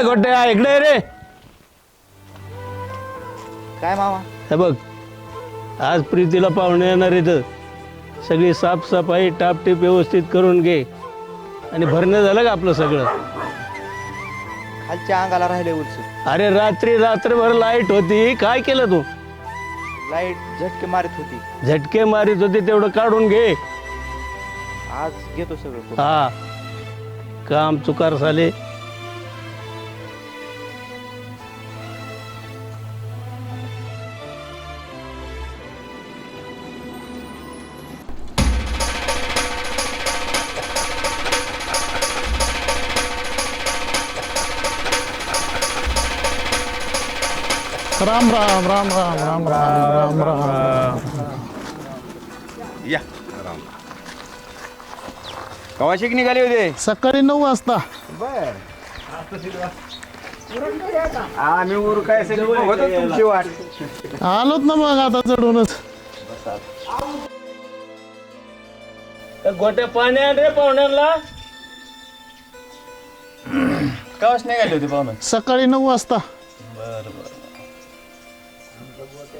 गोट्या इकडे ये रे. काय मामा? हे बघ आज प्रीतीला पाहुणे येणार इथं. सगळी साफसफाई टापटीप व्यवस्थित करून घे. आणि भरणं झालं का आपलं सगळं? खालच्या अंगाला राहिले उलसून अरे रात्री रात्रभर लाइट होती. काय केलं तू? लाइट झटके मारत होती. झटके मारित होते तेवढं काढून घे. आज घेतो सगळं करून. हा. काम चुकार झाले. राम राम राम राम राम राम राम राम या. कवाशिक निघाले होते? सकाळी नऊ वाजता. बर. आम्ही उर काय होतो तुमची वाट. आलोत ना मग आता चढूनच. गोट्या पाणी आण रे पाहुण्यांना. कवाश निघाले होते पाहुणं? सकाळी नऊ वाजता.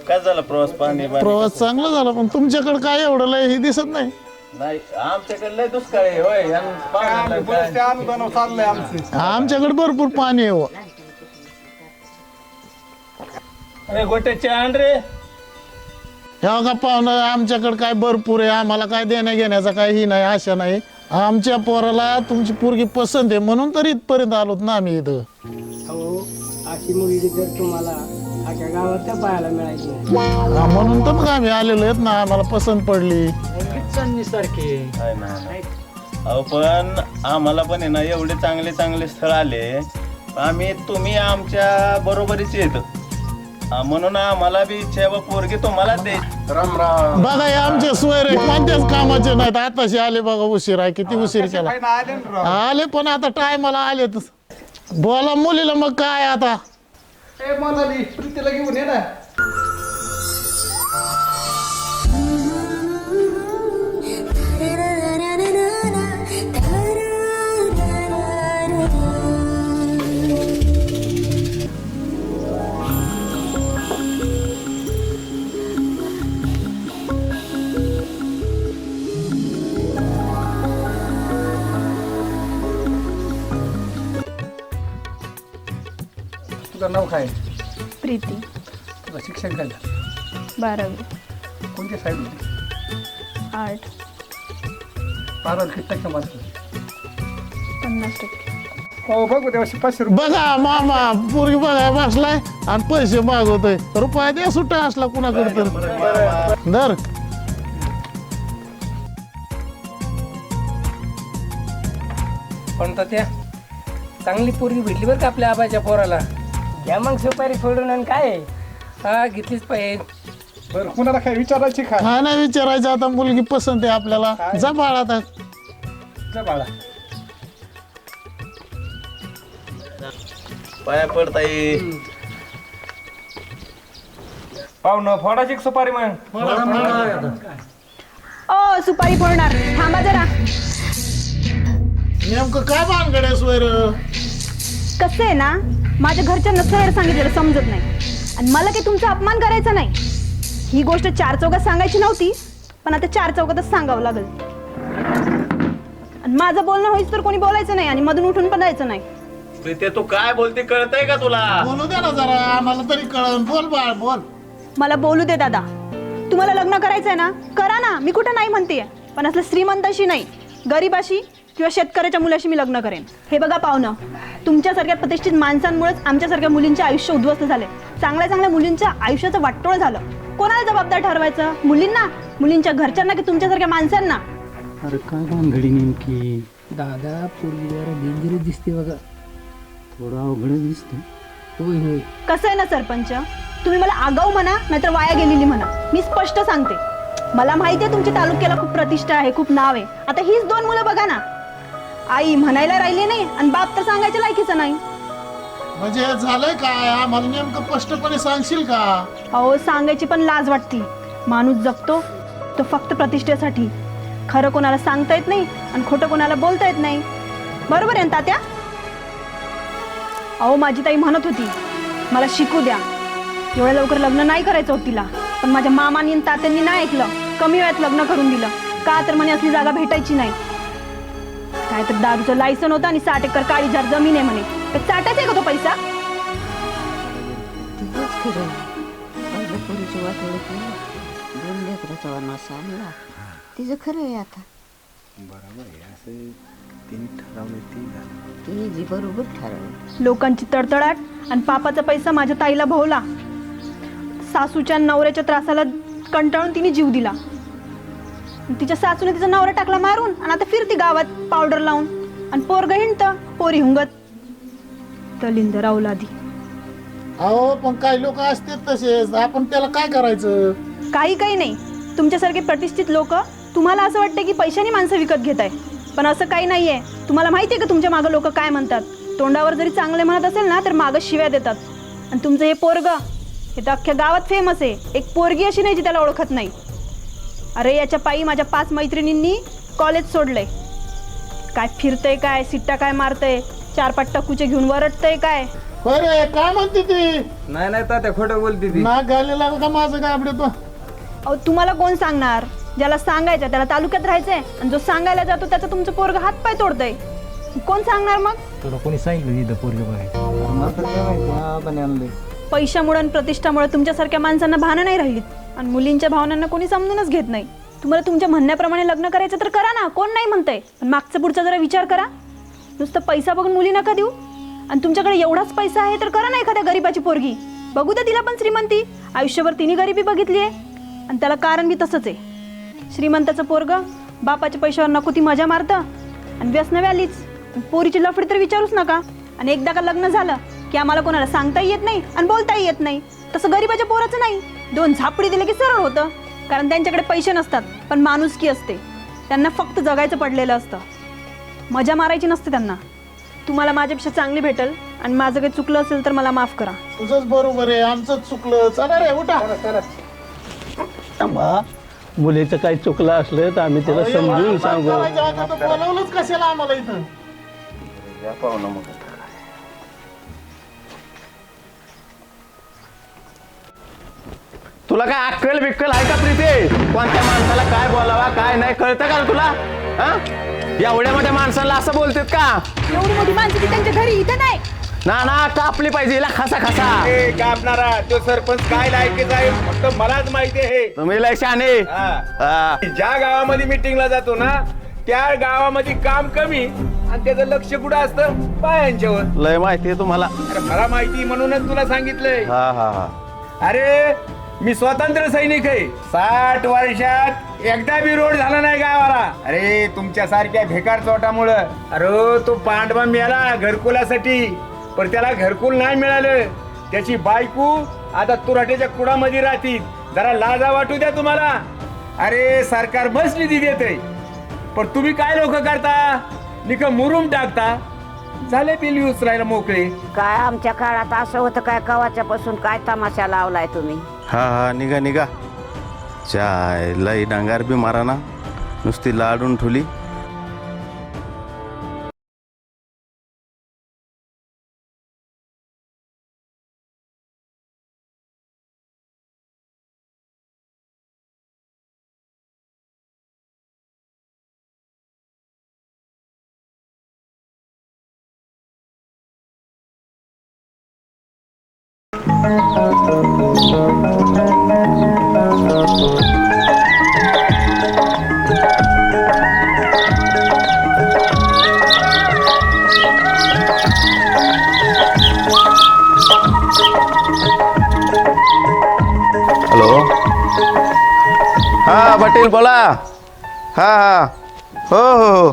काय झालं? प्रवास पाणी प्रवास चांगला झाला पण तुमच्याकडे काय एवढं लय हे दिसत नाही? नाही आमच्याकडे लय दुष्काळ आहे होय. आणि पाहुण्यांना काय? आमच्याकडे भरपूर पाणी आहे हो. अरे रे. ह्या का पाहुणं आमच्याकडे काय भरपूर आहे. आम्हाला काय देण्या घेण्याचा काही ही नाही आशा नाही. आमच्या पोराला तुमची पोरगी पसंत आहे म्हणून तर इथपर्यंत आलोत ना आम्ही इथं. अहो अशी मुलगी जर तुम्हाला गावात पाहायला मिळायची. हा, म्हणून तर मग आम्ही आलेलो आहेत ना. आम्हाला पसंत पडली. ना. अहो पण आम्हाला पण आहे ना एवढे चांगले चांगले स्थळ आले. आम्ही तुम्ही आमच्या बरोबरीच येत म्हणून आम्हाला बी इच्छा आहे बा पोरगी तुम्हाला दे. बघा हे आमचे सोय रे कोणत्याच कामाचे नाहीत. आताशी आले बघा उशीर आहे. किती उशीर केला. आले पण आता टायमाला आलेत. बोला मुलीला मग काय आता? ए मनाली प्रीतीला घेऊन ये ना. तुझं नाव काय? प्रीती. तुझं शिक्षण काय झालं? बारावी. कोणत्या साईड होती? आर्ट. बारा किती टक्के मार्क पन्नास टक्के. हो बघू तेव्हा पाचशे रुपये. बघा मामा पोरगी बघा बसलाय आणि पैसे मागवतोय. रुपया द्या सुट्टा असला कुणाकडे तर. दर पण तर त्या चांगली पोरगी भेटली बरं का आपल्या आबाच्या पोराला? घ्या मग सुपारी फोडून आणि काय? आहे? हा घेतलीच पाहिजे बरं कुणाला काय विचारायची का? हा नाही विचारायचं. आता मुलगी पसंत आहे आपल्याला. जा बाळा आता. जा बाळा. पाया पडताय पाहुणं फोडाची सुपारी मग? ओ सुपारी फोडणार. थांबा जरा. नेमकं काय भानगड आहे सोयर कसं आहे ना माझ्या घरच्यांना सर सांगितलेलं समजत नाही. आणि मला काही तुमचा अपमान करायचा नाही. ही गोष्ट चार चौकात सांगायची नव्हती पण आता चार चौकातच सांगावं लागेल. आणि माझं बोलणं होईच तर कोणी बोलायचं नाही आणि मधून उठून पण जायचं नाही. प्रीते तू काय बोलते कळतंय का तुला? बोलू दे ना जरा आम्हाला तरी कळण बोल बाळ बोल. मला बोलू दे दादा. तुम्हाला लग्न करायचंय ना? करा ना. मी कुठं नाही म्हणतेय. पण असलं श्रीमंताशी नाही. गरीबाशी किंवा शेतकऱ्याच्या मुलाशी मी लग्न करेन. हे बघा पाहुणं. तुमच्यासारख्या प्रतिष्ठित माणसांमुळेच आमच्यासारख्या मुलींचे आयुष्य उद्ध्वस्त झाले. चांगल्या चांगल्या मुलींच्या आयुष्याचं वाटोळ झालं. कोणाला जबाबदार ठरवायचं? मुलींना? मुलींच्या घरच्यांना की तुमच्यासारख्या माणसांना? अरे काय भानगडी नेमकी? दादा पोरगी जरा डेंजरस दिसते बघा. थोडं अवघड दिसते होय होय. कसं आहे ना सरपंच? तुम्ही मला आगाऊ म्हणा नाहीतर वाया गेलेली म्हणा. मी स्पष्ट सांगते. मला माहिती आहे तुमच्या तालुक्याला खूप प्रतिष्ठा आहे खूप नाव आहे. आता हीच दोन मुलं बघा ना. आई म्हणायला राहिली नाही आणि बाप तर सांगायच्या लायकीचं नाही. म्हणजे झालंय काय आम्हाला नेमकं स्पष्टपणे सांगशील का? अहो सांगायची पण लाज वाटती. माणूस जगतो तो फक्त प्रतिष्ठेसाठी. खरं कोणाला सांगता येत नाही आणि खोटं कोणाला बोलता येत नाही. बरोबर आहे ना तात्या? अहो माझी ताई म्हणत होती मला शिकू द्या. एवढ्या लवकर लग्न नाही करायचं होतं तिला. पण माझ्या मामानी आणि तात्यांनी नाही ऐकलं. कमी वेळात लग्न करून दिलं. का तर म्हणे असली जागा भेटायची नाही. काय तर दारूचं लायसन होतं आणि साठ एकर काळीजार जमीन आहे म्हणे. तर साठाच आहे का तो पैसा? तिथंच खरं पहिलं पोरीची वाट ओळखली दोन लेकराचा वनवास आणला तिचं खरं आहे आता. ती जी बरोबर ठरवलं. लोकांची तडतडाट आणि पापाचा पैसा माझ्या ताईला भोवला. सासूच्या नवऱ्याच्या त्रासाला कंटाळून तिने जीव दिला. तिच्या सासूने तिचा नवरा टाकला मारून आणि आता फिरती गावात पावडर लावून. आणि पोरग हिंडतं पोरी हुंगत. तलिंदर अवलादी अहो पण काही लोक असतात तसेच. आपण त्याला काय करायचं? काही काही नाही. तुमच्यासारखे प्रतिष्ठित लोक तुम्हाला असं वाटतं की पैशाने माणसं विकत घेत आहे पण असं काही नाही आहे तुम्हाला माहिती आहे का तुमच्या मागं लोक काय म्हणतात? तोंडावर जरी चांगले म्हणत असेल ना तर मागं शिव्या देतात. आणि तुमचं हे पोरग हे तर अख्ख्या गावात फेमस आहे. एक पोरगी अशी नाही जी त्याला ओळखत नाही. अरे याच्या पायी माझ्या पाच मैत्रिणींनी कॉलेज सोडलंय. काय फिरतंय काय? सिट्टा काय मारतंय? चार पाच टक्कूचे घेऊन वरटतंय काय? बरे काय म्हणते ती? नाही नाही तात्या खोटं बोलते ती. नाक घालेला का माझं काय आपलं तो? अहो तुम्हाला कोण सांगणार? ज्याला सांगायचं त्याला तालुक्यात राहायचंय. आणि जो सांगायला जातो त्याचं तुमचं पोरग हातपाय तोडतंय. कोण सांगणार मग? तुला कोणी सांगितलं इथं पोरगे बघायचं मला तर काय माहिती आबाने आणलंय. पैशामुळे आणि प्रतिष्ठामुळे तुमच्यासारख्या माणसांना भानं नाही राहिलीत. आणि मुलींच्या भावनांना कोणी समजूनच घेत नाही. तुम्हाला तुमच्या म्हणण्याप्रमाणे लग्न करायचं तर करा ना कोण नाही म्हणतंय. पण मागचा पुढचा जरा विचार करा. नुसतं पैसा बघून मुली नका देऊ. आणि तुमच्याकडे एवढाच पैसा आहे तर करा ना एखाद्या गरीबाची पोरगी. बघू द्या तिला पण श्रीमंती. आयुष्यभर तिने गरिबी बघितली आहे आणि त्याला कारण बी तसंच आहे. श्रीमंताचं पोरग बापाच्या पैशावर नको ती मजा मारतं. आणि व्यसन आलीच पोरीची लफडी तर विचारूच नका. आणि एकदा का लग्न झालं की आम्हाला कोणाला सांगताही येत नाही आणि बोलताही येत नाही. तसं गरीबाच्या पोराचं नाही. दोन झापडी दिले की सरळ होतं. कारण त्यांच्याकडे पैसे नसतात पण माणुसकी असते. त्यांना फक्त जगायचं पडलेलं असतं. मजा मारायची नसते त्यांना. तुम्हाला माझ्यापेक्षा चांगली भेटल आणि माझं काही चुकलं असेल तर मला माफ करा. तुझंच बरोबर आहे आमचंच चुकलं. चला रे उठा. थांबा. मुलीचं काही चुकलं असलं तर आम्ही त्याला समजून सांगू. बोलावलंच कशाला आम्हाला इथं? या पाहुणं मग. तुला काय अक्कल बिक्कल आहे का प्रीते? कोणत्या माणसाला काय बोलावा काय नाही कळतं का तुला? हा? एवढ्या मोठ्या माणसाला असं बोलतात का? एवढी मोठी माणसं ती त्यांच्या घरी इथं नाही. ना ना कापली पाहिजे हिला खसा खसा. ए, कापणारा तो सरपंच काय लायकीचा आहे? फक्त मलाच माहिती आहे. तुम्ही लय हा. हा. ज्या गावामध्ये मिटिंगला जातो ना त्या गावामध्ये काम कमी आणि त्याचं लक्ष कुठं असतं? बायांच्यावर लय माहिती आहे तुम्हाला. अरे मला माहिती म्हणूनच तुला सांगितलंय. हा हा हा. अरे मी स्वतंत्र सैनिक आहे. साठ वर्षात एकदा बी रोड झाला नाही गावाला. अरे तुमच्या सारख्या भेकार चोटामुळं. अरे तो पांडवा मिळाला घरकुलासाठी. पण त्याला घरकुल नाही मिळालं. त्याची बायको आता तुराट्याच्या कुडामध्ये राहतील. जरा लाजा वाटू द्या तुम्हाला. अरे सरकार बस निधी देत पण तुम्ही काय लोक करता? निक मुरुम टाकता. झाले बिल उचलायला मोकळे. काय आमच्या काळात असं होतं काय? कवाच्या पासून काय तमाशा लावलाय तुम्ही? हा हा निघा निघा. चाय लई डांगार बी मारा ना. नुसती लाडून ठुली. हॅलो हा पाटील बोला हा हा हो हो हो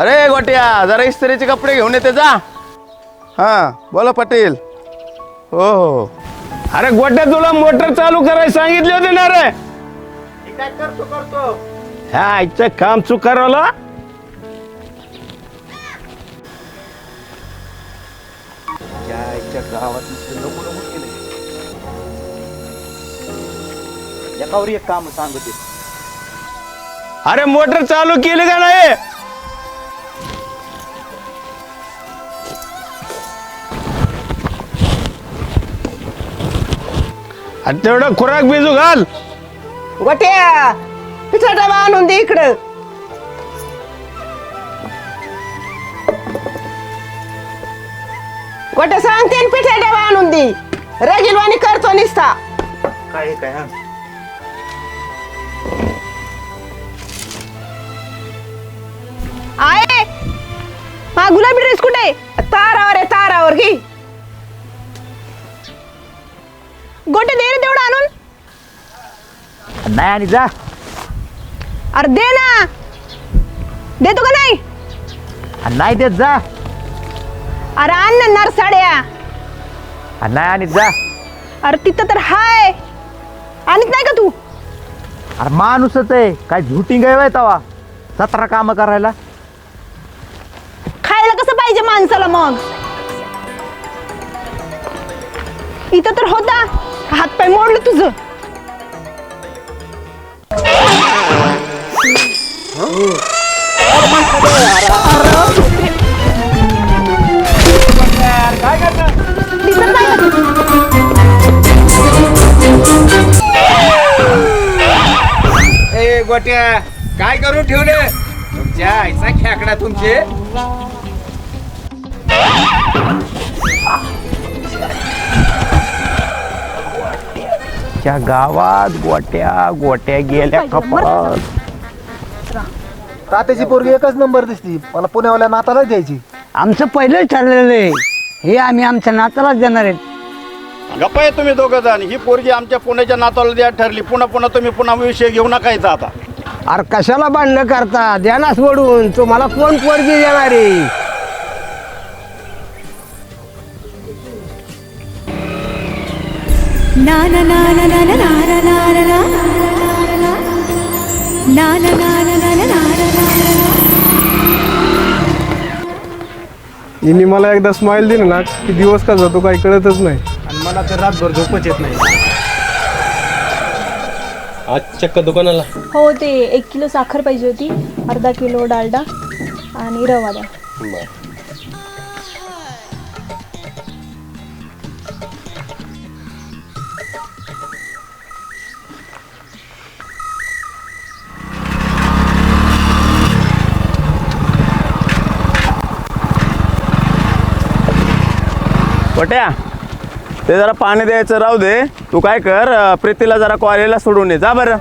अरे गोट्या जरा इस्त्रीचे कपडे घेऊन येते जा हा बोला पाटील हो हो अरे गोट्या तुला मोटर चालू करायला सांगितले होते ना रे. काय करतो करतो? ह्या आईचं काम चुकारवलं एकावर एक काम सांगते. अरे मोटर चालू केली का नाही? आणि तेवढं खुराक बिजू घाल. गोट्या पिठा डबा आणून दे इकडं. गोट्या सांगते पिठा डबा आणून दे. रगिलवाणी करतो निसता. काय काय हा? आहे हा गुलाबी ड्रेस कुठे? आहे? तारावर आहे तारावर घे. गोटे दे रे तेवढं आणून. नाही आणि जा. अरे दे ना. देतो का नाही? आणि नाही देत जा. अरे आण ना नर साड्या आणि नाही आणि जा. अरे तिथं तर हाय. आणत नाही का तू? अरे माणूसच आहे. काय झुटिंग आहे तवा. सतरा कामं करायला. खायला कसं पाहिजे माणसाला मग? इथं तर होता. हातपाय मोडलं तुझं. दिसत नाही का ए गोट्या काय करून ठेवले? तुमच्या आईचा खेकडा तुमचे. त्या गावात गोट्या गोट्या गेल्या कपात. तात्याची पोरगी एकच नंबर दिसती. मला पुण्यावाल्या नाताला द्यायची. आमचं पहिलं ठरलेलं आहे. हे आम्ही आमच्या नातालाच देणार आहेत. गप्पा आहे तुम्ही दोघं जण. ही पोरगी आमच्या पुण्याच्या नाताला द्या ठरली. पुन्हा पुन्हा तुम्ही पुन्हा विषय घेऊ नका याचा आता. अरे कशाला भांडणं करता? द्याना सोडून. तुम्हाला कोण पोरगी देणार आहे? हिने मला एकदा स्माइल दिली ना की दिवस का जातो काही कळतच नाही आणि मला तर रातभर झोपच येत नाही आज चक्क दुकानाला हो ते एक किलो साखर पाहिजे होती अर्धा किलो डालडा आणि रवा द्या पट्या. ते जरा पाणी द्यायचं राहू दे. तू काय कर प्रीतीला जरा कॉलेजला सोडून ये. जा बरं.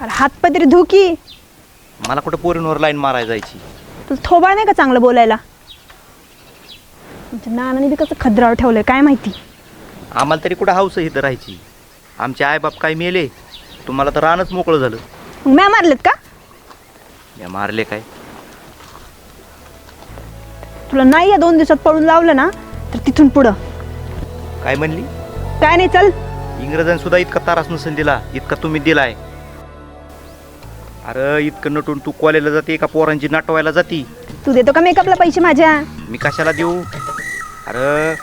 अरे हातपाय तरी धुकी. मला कुठं पोरींवर लाईन मारायला जायची. तुझं थोबाळ नाही का चांगलं बोलायला? नानाने बी कसं खद्रावर ठेवलंय काय माहिती? आम्हाला तरी कुठं हाऊस इथं राहायची? आमचे आईबाप काय मेले? तुम्हाला तर रानच मोकळं झालं. मग म्या मारलेत का? या मारले काय? तुला नाही या दोन दिवसात पळून लावलं ना तर तिथून पुढं. काय म्हणली? काय नाही चल. इंग्रजांनी सुद्धा इतका तारास नसेल दिला इतका तुम्ही दिलाय. अरे इतकं नटून तू कॉलेजला जाते का पोरांची नाटवायला जाती? तू देतो का मेकअपला पैसे माझ्या? मी कशाला देऊ? अरे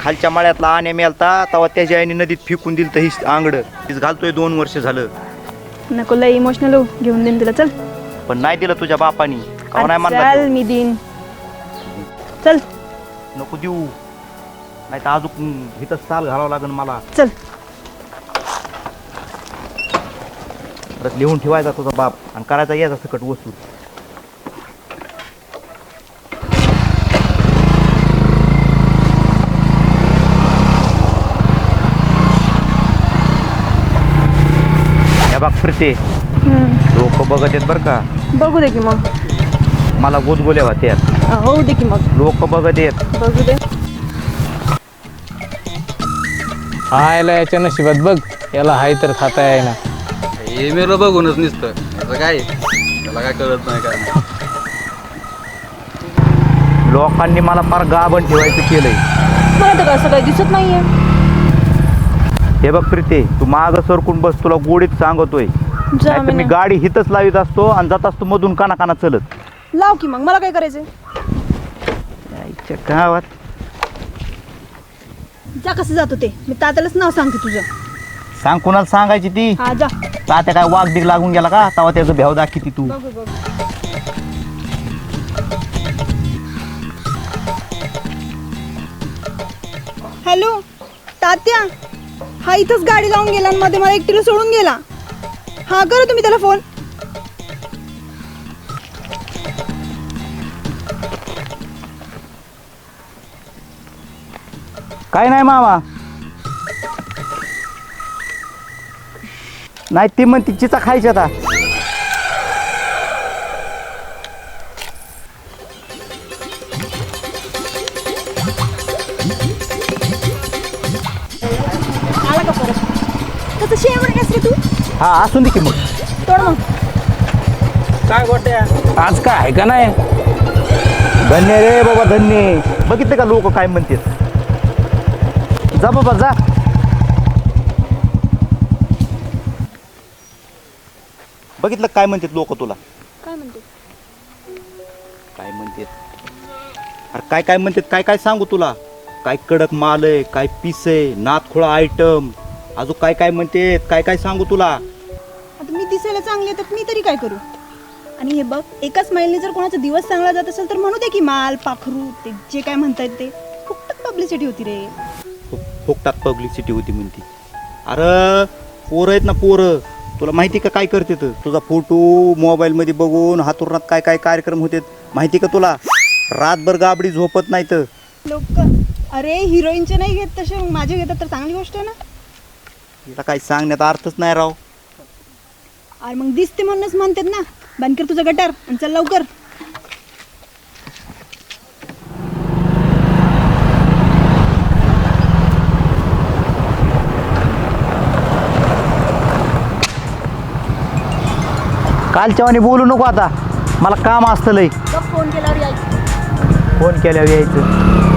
खालच्या माळ्यातला आण्या मेलता तेव्हा त्याच्या आईने नदीत फेकून दिलं तर ही आंगड. तीच घालतोय दोन वर्ष झालं. नको लय इमोशनल हो घेऊन देईन तुला चल. पण नाही दिलं तुझ्या बापानी. का नाही म्हणला चल मी देईन. चल? नको देऊ. नाही तर अजून इथं साल घालावं लागेल मला. चल. परत लिहून ठेवायचा तुझा बाप आणि करायचा याचा सकट वस्तू. फिरते लोक बघत आहेत बरं का. बघू दे की मग. मला गोदगोल्या होत्यात होऊ दे की मग. लोक बघत आहेत. बघू दे. हा याला याच्या नशिबात बघ याला हाय तर खाता आहे ना. हे मेलं बघूनच निसतं. काय? त्याला काय कळत नाही काय? लोकांनी मला फार गाभण ठेवायचं केलंय. मला तर असं काही दिसत नाहीये. हे बघ प्रीते तू माग सरकून बस तुला गोडीत सांगतोय. जा नाहीतर मी म्हणे. गाडी हितच लावित असतो आणि जात असतो मधून काना काना चलत. लाव की मग मला काय करायचंय? आईच्या गावात. जा कसं जातो ते. मी तात्यालाच नाव सांगते तुझं. सांग कोणाला सांगायची ती? हा जा. तात्या काय वाघ दिग लागून गेला का? तेव्हा त्याचं भ्याव दाखी तू. बघू बघू. हॅलो तात्या. हा इथंच गाडी लावून गेला आणि मध्ये मला एकटीला सोडून गेला. हा करा तुम्ही त्याला फोन काय नाही मामा. नाही ती म्हणती चिचा खायची आता. तू? हा असून दे की मग. तोड मग. काय गोट्या? आज काय आहे का नाही? धन्य रे बाबा धन्य. बघितलं का लोक काय म्हणतात जा बाबा जा. बघितलं काय म्हणतात लोक तुला? काय म्हणते काय म्हणतात अरे काय काय म्हणतात काय काय सांगू तुला? काय कडक माल आहे काय पीस आहे नातखोळा आयटम अजून काय काय म्हणते काय काय सांगू तुला? आता मी दिसायला चांगली तर मी तरी काय करू? आणि हे बघ एकाच महिन्याने जर कोणाचा दिवस चांगला जात असेल तर म्हणू दे की माल पाखरू ते जे काय म्हणतायत ते. फुकटात पब्लिसिटी होती रे. फु- फुकटात पब्लिसिटी होती म्हणती. अरे पोरं आहेत ना पोरं. तुला माहिती का काय करते तर तुझा फोटो मोबाईलमध्ये बघून हातुरणात काय काय कार्यक्रम होते माहिती का तुला? रातभर गाबडी झोपत नाही तर. लोक अरे हिरोईनचे नाही घेत तसे माझे घेतात तर चांगली गोष्ट आहे ना. तिला काही सांगण्यात अर्थच नाही राव. अरे मग दिसते म्हणूनच म्हणतात ना. बंद कर तुझं गटार आणि चल लवकर. कालच्या वाणी बोलू नको आता. मला काम असतं लय फोन केल्यावर यायचं. फोन केल्यावर यायचं.